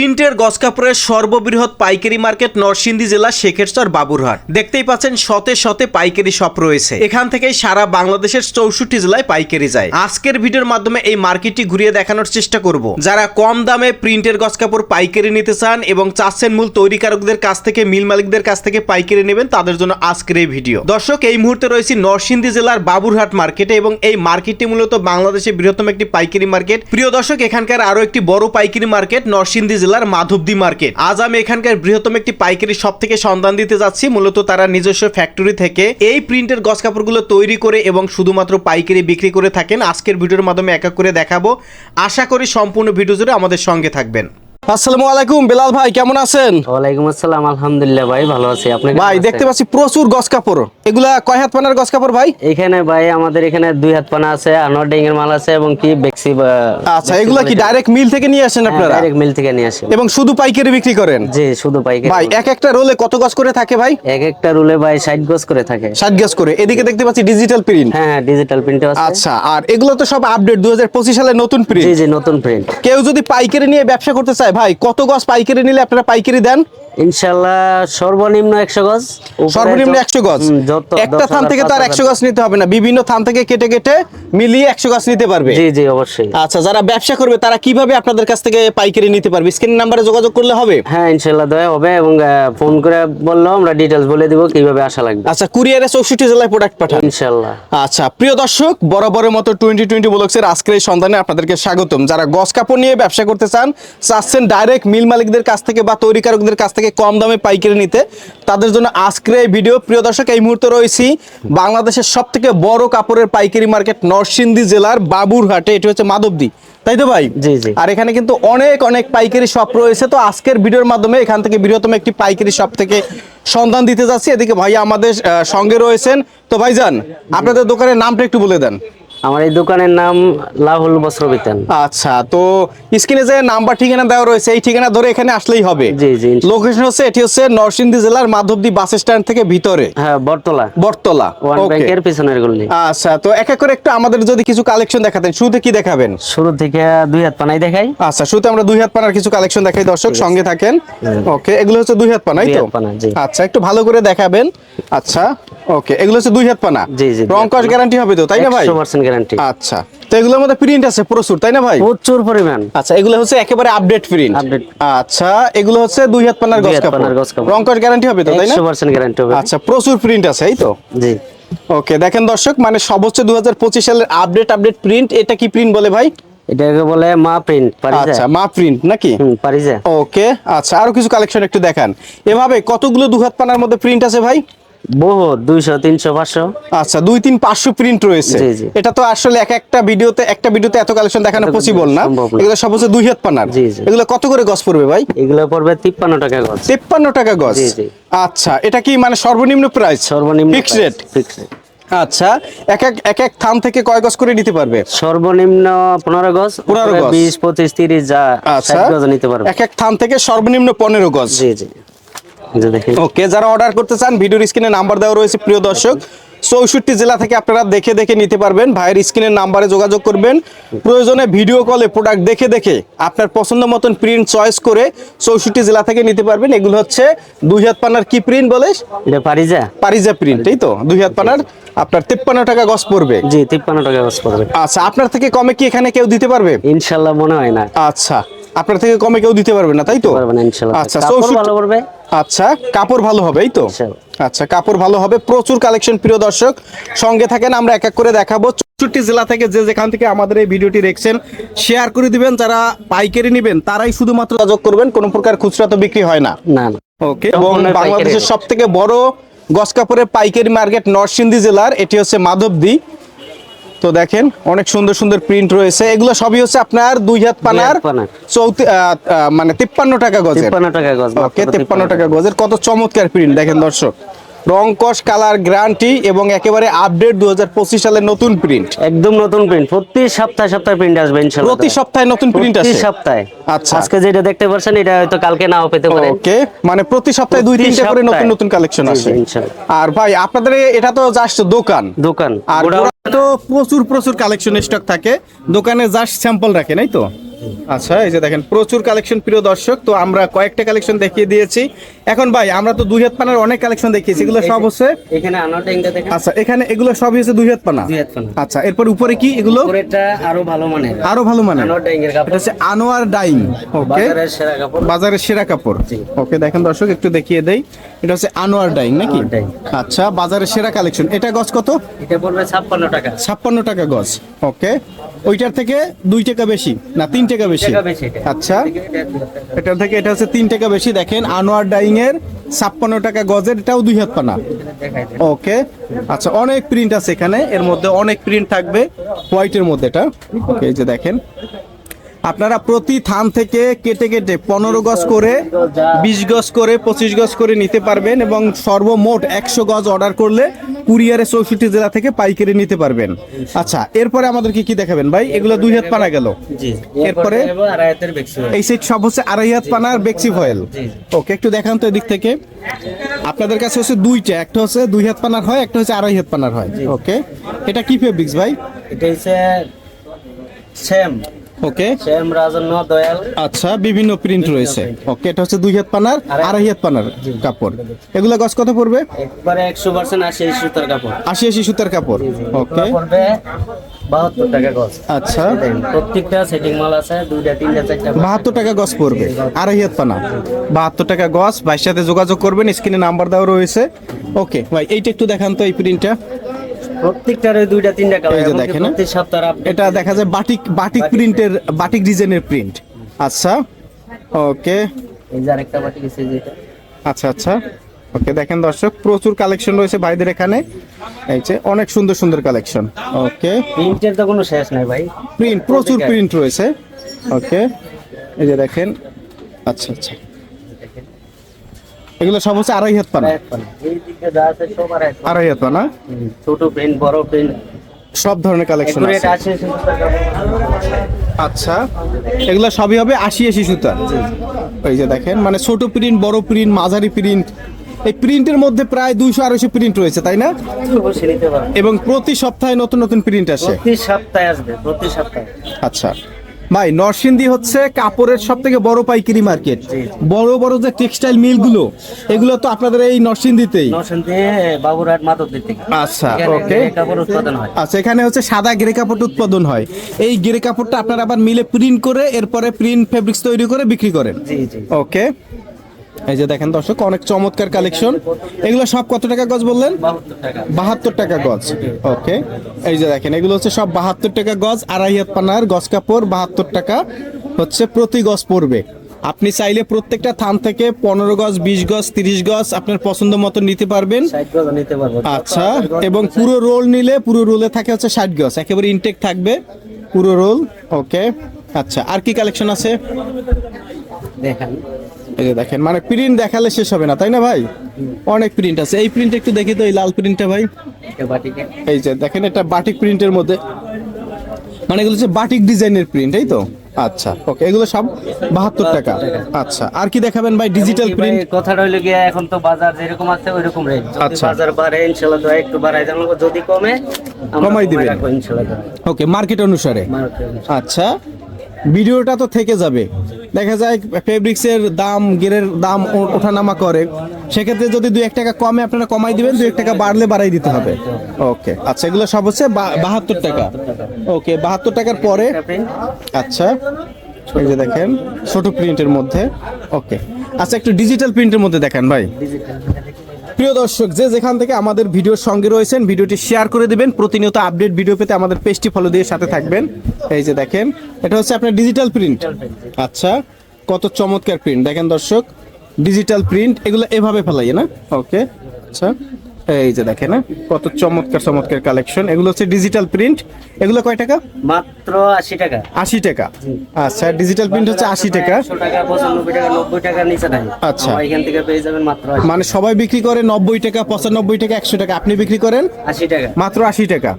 প্রিন্টের গস কাপড়ের সর্ববৃহৎ পাইকারি মার্কেট নরসিংদী জেলা শেখেরচর বাবুরহাট। দেখতেই পাচ্ছেন শতে শতে পাইকারি শপ রয়েছে। এখান থেকেই সারা বাংলাদেশের চৌষট্টি জেলায় পাইকারি যায়। আজকের ভিডিওর মাধ্যমে এই মার্কেটটি ঘুরিয়ে দেখানোর চেষ্টা করব। যারা কম দামে প্রিন্টের গস কাপড় পাইকারি নিতে চান এবং চাচ্ছেন মূল তৈরিকারকদের কাছ থেকে, মিল মালিকদের কাছ থেকে পাইকারি নেবেন, তাদের জন্য আজকের এই ভিডিও। দর্শক, এই মুহূর্তে রয়েছে নরসিংদী জেলার বাবুরহাট মার্কেটে এবং এই মার্কেটটি মূলত বাংলাদেশের বৃহত্তম একটি পাইকারি মার্কেট। প্রিয় দর্শক, এখানকার আরও একটি বড় পাইকারি মার্কেট নরসিংদী জেলার মাধবদী মার্কেট। আজ আমি এখানকার বৃহত্তম একটি পাইকারি শপ থেকে সন্ধান দিতে যাচ্ছি। মূলত তারা নিজস্ব ফ্যাক্টরি থেকে এই প্রিন্টের গছ কাপড়গুলো তৈরি করে এবং শুধুমাত্র পাইকারি বিক্রি করে থাকেন। আজকের ভিডিওর মাধ্যমে এক এক করে দেখাবো। আশা করি সম্পূর্ণ ভিডিও জুড়ে আমাদের সঙ্গে থাকবেন। আসসালামু আলাইকুম বেলাল ভাই কেমন আছেন? ওয়ালাইকুম আসসালাম আলহামদুলিল্লাহ ভাই ভালো আছি। আপনি ভাই দেখতে পাচ্ছি প্রচুর গস কাপড়। এগুলা কয় হাত পানার গস কাপড় ভাই? এখানে ভাই আমাদের এখানে দুই হাত পানা আছে আনোয়ার মাল আছে এবং কি বেক্সি আচ্ছা এগুলা কি ডাইরেক্ট মিল থেকে নিয়ে আসেন আপনারা? ডাইরেক্ট মিল থেকে নিয়ে আসি। এবং শুধু পাইকারি বিক্রি করেন? জি শুধু পাইকারি। ভাই এক একটা রোলে কত গজ করে থাকে ভাই? এক একটা রুলে ভাই ষাট গজ করে থাকে। ষাট গজ করে। এদিকে দেখতে পাচ্ছি ডিজিটাল প্রিন্ট হ্যাঁ হ্যাঁ ডিজিটাল প্রিন্টে আছে। আচ্ছা আর এগুলো তো সব আপডেট দু সালের নতুন জি প্রিন্ট জি নতুন প্রিন্ট কেউ যদি পাইকারি নিয়ে ব্যবসা করতে চায় ভাই কত গছ পাইকারি নিলে আপনারা পাইকারি দেন? ইনশাআল্লাহ সর্বনিম্ন একশো গজ। সর্বনিম্ন যত- একশো গজ? একটা থান থেকে তো আর পাঁচ একশো হাজার। গজ নিতে হবে না। বিভিন্ন থান থেকে কেটে কেটে মিলিয়ে একশো গজ নিতে পারবে। জি জি অবশ্যই। আচ্ছা যারা ব্যবসা করবে তারা কীভাবে আপনাদের কাছ থেকে পাইকারি নিতে পারবে? স্ক্রিন নাম্বারে যোগাযোগ করলে হবে? হ্যাঁ ইনশাআল্লাহ দয়া হবে এবং ফোন করে বললেও আমরা ডিটেলস বলে দিব কীভাবে আসা লাগবে। আচ্ছা কুরিয়ারে জেলায় প্রোডাক্ট পাঠান। ইনশাআল্লাহ। আচ্ছা প্রিয় দর্শক বরাবরের মতো টোয়েন্টি টোয়েন্টি ব্লগসের আজকের এই সন্ধানে আপনাদেরকে স্বাগতম। যারা গস কাপড় নিয়ে ব্যবসা করতে চান চাচ্ছেন ডাইরেক্ট মিল মালিকদের কাছ থেকে বা তৈরিকারকদের কাছ থেকে কম দামে পাইকারি নিতে। তাদের জন্য আজকের এই ভিডিও। প্রিয় দর্শক এই মুহূর্তে রয়েছি বাংলাদেশের সব থেকে বড় কাপড়ের পাইকারি মার্কেট নরসিংদী জেলার বাবুরহাটে। এটি হচ্ছে মাধবদী। তাই তো ভাই? জি, জি। আর এখানে কিন্তু অনেক অনেক পাইকারি শপ রয়েছে। তো আজকের ভিডিওর মাধ্যমে এখান থেকে বৃহত্তম একটি পাইকারি শপ থেকে সন্ধান দিতে যাচ্ছি। এদিকে ভাই আমাদের সঙ্গে রয়েছেন। তো ভাইজান আপনাদের দোকানের নামটা একটু বলে দেন। আমার এই দোকানের নাম লাহুল বস্ত্র বিতান। আচ্ছা তো স্ক্রিনে যে নাম্বার ঠিকানা দেওয়া রয়েছে এই ঠিকানা ধরে এখানে আসলেই হবে। জি, জি, লোকেশন হচ্ছে এটি হচ্ছে নরসিংদী জেলার মাধবদী বাস স্ট্যান্ড থেকে ভিতরে। হ্যাঁ বটতলা। বটতলা ওয়ান ব্যাংকের পিছনের গল্লি আচ্ছা তো এক এক করে একটু আমাদের যদি কিছু কালেকশন দেখাতেন শুরুতে কি দেখাবেন? শুরু থেকে দুই হাত পানাই দেখাই। আচ্ছা শুরুতে আমরা দুই হাত পানার কিছু কালেকশন দেখাই দর্শক সঙ্গে থাকেন। ওকে এগুলো হচ্ছে দুই হাত পানাই তো। আচ্ছা একটু ভালো করে দেখাবেন। আচ্ছা ওকে এগুলো হচ্ছে দুই হাত পানা। জি, জি, রং কস গ্যারান্টি হবে তো তাই না ভাই? একশো পার্সেন্ট গ্যারান্টি আচ্ছা। তো এগুলোর মধ্যে প্রিন্ট আছে প্রচুর তাই না ভাই? প্রচুর পরিমাণ। আচ্ছা এগুলো হচ্ছে একেবারে আপডেট প্রিন্ট Update। আচ্ছা এগুলো হচ্ছে দুই হাত পানার গস কাপড়। রং গ্যারান্টি হবে তো তাই না? একশো পার্সেন্ট গ্যারান্টি হবে। আচ্ছা প্রচুর প্রিন্ট আছে এই তো? জি। ওকে দেখেন দর্শক মানে হচ্ছে দু সালের আপডেট আপডেট প্রিন্ট এটা কি প্রিন্ট বলে ভাই? এটাকে বলে মা প্রিন্ট আচ্ছা মা প্রিন্ট নাকি? পারিজা। ওকে আচ্ছা আরও কিছু কালেকশন একটু দেখান। এভাবে কতগুলো দুহাত পানার মধ্যে প্রিন্ট আছে ভাই? বহু দুইশো তিনশো পাঁচশো। আচ্ছা দুই তিন পাঁচশো প্রিন্ট রয়েছে। এটা তো আসলে এক একটা ভিডিওতে একটা ভিডিওতে এত কালেকশন দেখানো পসিবল না। এগুলো সব হচ্ছে দুই হাত পানার। এগুলো কত করে গজ পড়বে ভাই? এগুলো পড়বে তিপ্পান্ন টাকা গজ তেপ্পান্ন টাকা গজ। আচ্ছা এটা কি মানে সর্বনিম্ন প্রাইস সর্বনিম্ন ফিক্স রেট ফিক্স রেট আচ্ছা এক এক এক এক থান থেকে কয় গজ করে নিতে পারবে? সর্বনিম্ন পনেরো গজ 15 উপরে গজ। বিশ পঁচিশ তিরিশ যা আচ্ছা। গজ নিতে পারবে। এক এক থান থেকে সর্বনিম্ন পনেরো গজ জি জি। ওকে যারা অর্ডার করতে চান ভিডিওর স্ক্রিনে নাম্বার দেওয়া রয়েছে প্রিয় দর্শক। চৌষট্টি জেলা থেকে আপনারা দেখে দেখে নিতে পারবেন ভাইয়ের স্ক্রিনের নাম্বারে যোগাযোগ করবেন। প্রয়োজনে ভিডিও কলে প্রোডাক্ট দেখে দেখে আপনার পছন্দ মতন প্রিন্ট চয়েস করে চৌষট্টি জেলা থেকে নিতে পারবেন। এগুলো হচ্ছে দুই হাত পানার কি প্রিন্ট বলে? পারিজা। পারিজা প্রিন্ট এই তো? দুই হাত পানার আপনার তিপ্পান্ন টাকা গজ পড়বে। জি তিপ্পান্ন টাকা গজ পড়বে। আচ্ছা আপনার থেকে কমে কি এখানে কেউ দিতে পারবে? ইনশাল্লাহ মনে হয় না। আচ্ছা আপনার থেকে কমে কেউ দিতে পারবে না তাই তো? আচ্ছা ভালো পড়বে। আচ্ছা কাপড় ভালো হবে এই তো? আচ্ছা। কাপড় ভালো হবে। প্রচুর কালেকশন প্রিয় দর্শক। সঙ্গে থাকেন আমরা এক এক করে দেখাবো। চৌষট্টি জেলা থেকে যে যেখান থেকে আমাদের এই ভিডিওটি দেখছেন শেয়ার করে দিবেন। যারা পাইকারি নেবেন তারাই শুধুমাত্র যোগাযোগ করবেন। কোনো প্রকার খুচরা তো বিক্রি হয় না। না না। ওকে এবং বাংলাদেশের সব থেকে বড় গস কাপড়ের পাইকারি মার্কেট নরসিংদী জেলার এটি হচ্ছে মাধবদী। তো দেখেন অনেক সুন্দর সুন্দর প্রিন্ট রয়েছে। এগুলো সবই হচ্ছে আপনার দুই হাত পানার চৌত্রি চৌতি মানে তিপ্পান্ন টাকা গজের। তিপ্পান্ন টাকা গজ মাত্র ওকে তেপ্পান্ন টাকা গজের। কত চমৎকার প্রিন্ট দেখেন দর্শক। রং কস কালার গ্যারান্টি এবং একেবারে আপডেট দু সালের নতুন প্রিন্ট একদম নতুন প্রিন্ট প্রতি সপ্তাহে সপ্তাহে প্রিন্ট আসবে প্রতি সপ্তাহে নতুন প্রিন্ট প্রতি সপ্তাহে। আচ্ছা। আজকে যেটা দেখতে পাচ্ছেন এটা হয়তো কালকে নাও পেতে পারে ওকে। মানে প্রতি সপ্তাহে দুই তিনটা করে নতুন নতুন কালেকশন আসে। আর ভাই আপনাদের এটা তো জাস্ট দোকান। দোকান। আর তো প্রচুর প্রচুর কালেকশন স্টক থাকে। দোকানে জাস্ট স্যাম্পল রাখে নাই তো? আচ্ছা এই যে দেখেন প্রচুর কালেকশন প্রিয় দর্শক তো আমরা কয়েকটা কালেকশন দেখিয়ে দিয়েছি। এখন ভাই আমরা তো দুই হাত পানার অনেক কালেকশন দেখিয়েছি এগুলো সব হচ্ছে এখানে আনোটেঙ্গা দেখেন। আচ্ছা এখানে এগুলো সব হচ্ছে দুই হাত পানা? দুই হাত পানা। আচ্ছা এরপর উপরে কি এগুলো? উপরেরটা আরও ভালো মানের। আরও ভালো মানে আনোটেঙ্গের এটা কাপড়। হচ্ছে আনোয়ার ডাইং ওকে? বাজারের সেরা কাপড়। বাজারের সেরা কাপড়। ওকে দেখেন দর্শক একটু দেখিয়ে দেই। এটা হচ্ছে আনোয়ার ডাইং নাকি? আচ্ছা বাজারের সেরা কালেকশন এটা গজ কত? এটা পড়বে ছাপ্পান্ন টাকা। ছাপ্পান্ন টাকা গজ ওকে? ওইটার থেকে দুই টাকা বেশি না তিন টাকা বেশি। আচ্ছা। এটা থেকে এটা হচ্ছে তিন টাকা বেশি। দেখেন আনোয়ার ডাইং এর ছাপ্পান্ন টাকা গজের এটাও দুই হাত পানা। ওকে। আচ্ছা অনেক প্রিন্ট আছে এখানে। এর মধ্যে অনেক প্রিন্ট থাকবে। হোয়াইটের মধ্যে এটা। ওকে এই যে দেখেন। আপনারা প্রতি থান থেকে কেটে কেটে পনেরো গজ করে বিশ গজ করে পঁচিশ গজ করে নিতে পারবেন এবং সর্বমোট একশো গজ অর্ডার করলে কুরিয়ারে চৌষট্টি জেলা থেকে পাইকারি নিতে পারবেন। আচ্ছা এরপরে আমাদেরকে কি দেখাবেন ভাই? এগুলো দুই হাত পানা গেল। এরপরে? এই সেট সব হচ্ছে আড়াই হাত পানা আর বেক্সি ফয়েল ওকে একটু দেখান তো এদিক থেকে। আপনাদের কাছে হচ্ছে দুইটা একটা হচ্ছে দুই হাত পানার হয় একটা হচ্ছে আড়াই হাত পানার হয়। ওকে এটা কি ফেব্রিক্স ভাই? এটা হচ্ছে সেম ওকে। সেম রাজন্য দয়াল আচ্ছা বিভিন্ন প্রিন্ট রয়েছে। ওকে এটা হচ্ছে দুই হাত পানার আড়াই হাত পানার কাপড়। এগুলো গছ কত পড়বে? একবারে একশো পার্সেন্ট আসে এই সুতার কাপড়। আশি আশি সুতার কাপড়। ওকে। পড়বে বাহাত্তর টাকা গজ আচ্ছা। প্রত্যেকটা সেটিং মাল আছে দুইটা তিনটা চারটা বাহাত্তর টাকা গছ পড়বে। আড়াই হাত পানা। বাহাত্তর টাকা গছ। ভাইয়ের সাথে যোগাযোগ করবেন স্ক্রিনে নাম্বার দেওয়া রয়েছে। ওকে ভাই এইটা একটু দেখান তো এই প্রিন্টটা প্রত্যেকটার দুইটা তিনটা কালার এই যে দেখেন? প্রত্যেক সপ্তাহে এটা দেখা যায় বাটিক বাটিক প্রিন্টের বাটিক ডিজাইনের প্রিন্ট আচ্ছা ওকে। এই যে আরেকটা বাটি গেছে যেটা আচ্ছা আচ্ছা। ওকে দেখেন দর্শক প্রচুর কালেকশন রয়েছে ভাইদের এখানে। এই যে অনেক সুন্দর সুন্দর কালেকশন ওকে। প্রিন্টের তো কোনো শেষ নাই ভাই। প্রিন্ট প্রচুর প্রিন্ট রয়েছে। ওকে। এই যে দেখেন আচ্ছা আচ্ছা। এগুলো সব হচ্ছে আড়াই হাত পানা। পানা। পানা। আড়াই হাত পানা? ছোট প্রিন্ট বড় প্রিন্ট সব ধরনের কালেকশন আছে। আচ্ছা এগুলো সবই হবে আশি আশি সুতা। এই যে দেখেন মানে ছোট প্রিন্ট বড় প্রিন্ট মাঝারি প্রিন্ট এই প্রিন্টের মধ্যে প্রায় দুইশো আড়াইশো প্রিন্ট রয়েছে তাই না? এবং প্রতি সপ্তাহে নতুন নতুন প্রিন্ট আসে। প্রতি সপ্তাহে আসবে প্রতি সপ্তাহে। আচ্ছা। ভাই নরসিংদী হচ্ছে কাপড়ের সব থেকে বড় পাইকারি মার্কেট। বড় বড় যে টেক্সটাইল মিলগুলো এগুলো তো আপনাদের এই নরসিংদীতেই? বাবুরহাট মাধবদীর থেকে আচ্ছা এখানে ওকে। কাপড় উৎপাদন হয়। আচ্ছা এখানে হচ্ছে সাদা গেরে কাপড় উৎপাদন হয়। এই গেরে কাপড়টা আপনারা আবার মিলে প্রিন্ট করে এরপরে প্রিন্ট ফেব্রিক্স তৈরি করে বিক্রি করেন। জি জি। ওকে। এই যে দেখেন দর্শক অনেক চমৎকার কালেকশন এগুলো সব কত টাকা গজ বললেন? বাহাত্তর টাকা গজ। ওকে এই যে দেখেন এগুলো হচ্ছে সব বাহাত্তর টাকা গজ আড়াই হাত পানার গজ কাপড় বাহাত্তর টাকা হচ্ছে প্রতি গজ পড়বে। আপনি চাইলে প্রত্যেকটা থান থেকে পনেরো গজ বিশ গজ তিরিশ গজ আপনার পছন্দ মতো নিতে পারবেন। আচ্ছা এবং পুরো রোল নিলে পুরো রোলে থাকে হচ্ছে ষাট গজ। একেবারে ইনটেক থাকবে পুরো রোল ওকে আচ্ছা আর কি কালেকশন আছে? দেখেন। এই যে দেখেন মানে প্রিন্ট দেখালে শেষ হবে না তাই না ভাই? অনেক প্রিন্ট আছে। এই প্রিন্ট একটু দেখি তো এই লাল প্রিন্টটা ভাই। এই যে দেখেন এটা বাটিক প্রিন্টের মধ্যে। মানে এগুলো হচ্ছে বাটিক ডিজাইনের প্রিন্ট এই তো? আচ্ছা ওকে এগুলো সব বাহাত্তর টাকা। আচ্ছা আর কি দেখাবেন ভাই? ডিজিটাল প্রিন্ট কথাটা হইল গিয়ে এখন তো বাজার যেরকম আছে ওইরকম রেট যদি আচ্ছা। বাজার বাড়ে ইনশাআল্লাহ দয়া একটু বাড়াই দেন যদি কমে কমাই দিবেন। ইনশাআল্লাহ। ওকে মার্কেট অনুসারে। আচ্ছা ভিডিওটা তো থেকে যাবে। দেখা যায় ফেব্রিক্সের দাম গেরের দাম ওঠানামা করে। সেক্ষেত্রে যদি দু এক টাকা কমে, আপনারা কমাই দিবেন দু এক টাকা বাড়লে বাড়াই দিতে হবে। ওকে আচ্ছা এগুলো সব হচ্ছে বাহাত্তর টাকা। ওকে বাহাত্তর টাকার পরে আচ্ছা এই যে দেখেন, ছোট প্রিন্টের মধ্যে। ওকে আচ্ছা একটু ডিজিটাল প্রিন্টের মধ্যে দেখেন ভাই। প্রিয় দর্শক, যে যেখান থেকে আমাদের ভিডিওর সঙ্গে রয়েছেন, ভিডিওটি শেয়ার করে দেবেন। প্রতিনিয়ত আপডেট ভিডিও পেতে আমাদের পেজটি ফলো দিয়ে সাথে থাকবেন। এই যে দেখেন, এটা হচ্ছে আপনার ডিজিটাল প্রিন্ট আচ্ছা কত চমৎকার প্রিন্ট দেখেন দর্শক ডিজিটাল প্রিন্ট এগুলো এভাবে ফেলাই না? ওকে আচ্ছা। এই যে দেখেন হ্যাঁ, কত চমৎকার চমৎকার কালেকশন এগুলো হচ্ছে ডিজিটাল প্রিন্ট এগুলো কয় টাকা? মাত্র আশি টাকা। আশি টাকা। আচ্ছা ডিজিটাল প্রিন্ট হচ্ছে আশি টাকা। একশো টাকা পঁচানব্বই টাকা নব্বই টাকার নিচে নাই। আচ্ছা। আমার এখান থেকে পেয়ে যাবেন মাত্র মানে সবাই বিক্রি করে নব্বই টাকা পঁচানব্বই টাকা একশো টাকা। আপনি বিক্রি করেন? আশি টাকা। মাত্র আশি টাকা।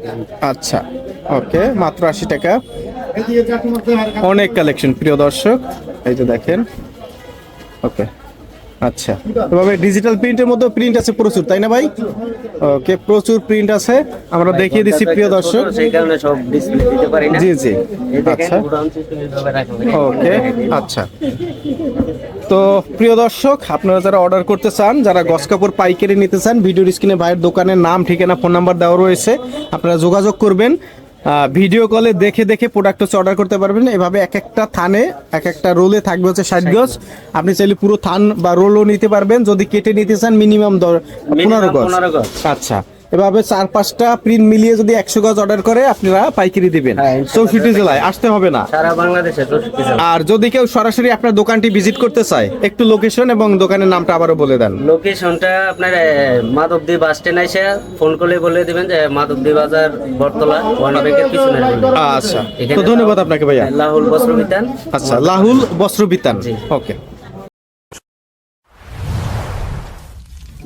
আচ্ছা ওকে মাত্র আশি টাকা। অনেক কালেকশন প্রিয় দর্শক। এই যে দেখেন। ওকে। আচ্ছা। এভাবে ডিজিটাল প্রিন্টের মধ্যে প্রিন্ট আছে প্রচুর তাই না ভাই? ওকে প্রচুর প্রিন্ট আছে। আমরা দেখিয়ে দিচ্ছি প্রিয় দর্শক। সেই কারণে সব ডিসপ্লে দিতে পারি না। জি জি। আচ্ছা। ওকে আচ্ছা। তো প্রিয় দর্শক আপনারা যারা অর্ডার করতে চান যারা গস কাপড় পাইকারি নিতে চান ভিডিওর স্ক্রিনে ভাইয়ের দোকানের নাম ঠিকানা ফোন নাম্বার দেওয়া রয়েছে আপনারা যোগাযোগ করবেন। ভিডিও কলে দেখে দেখে প্রোডাক্ট হচ্ছে অর্ডার করতে পারবেন। এভাবে এক একটা থানে এক একটা রোলে থাকবে হচ্ছে ষাট গজ। আপনি চাইলে পুরো থান বা রোলও নিতে পারবেন। যদি কেটে নিতে চান মিনিমাম পনেরো গজ। 15 গজ। আচ্ছা। এভাবে চার পাঁচটা প্রিন্ট মিলিয়ে যদি একশো গজ অর্ডার করে আপনারা পাইকারি দিবেন। হ্যাঁ, চৌষট্টি জেলায় আসতে হবে না। সারা বাংলাদেশে আর যদি কেউ সরাসরি আপনার দোকানটি ভিজিট করতে চায় একটু লোকেশন এবং দোকানের নামটা আবারও বলে দেন। লোকেশনটা আপনার মাধবদী বাস স্ট্যান্ড এসে ফোন করলে বলে দিবেন যে মাধবদী বাজার বটতলা ওয়ান ব্যাংকের পিছনে আচ্ছা। তো ধন্যবাদ আপনাকে ভাইয়া। লাহুল বস্ত্র বিতান। আচ্ছা লাহুল বস্ত্র বিতান। ওকে।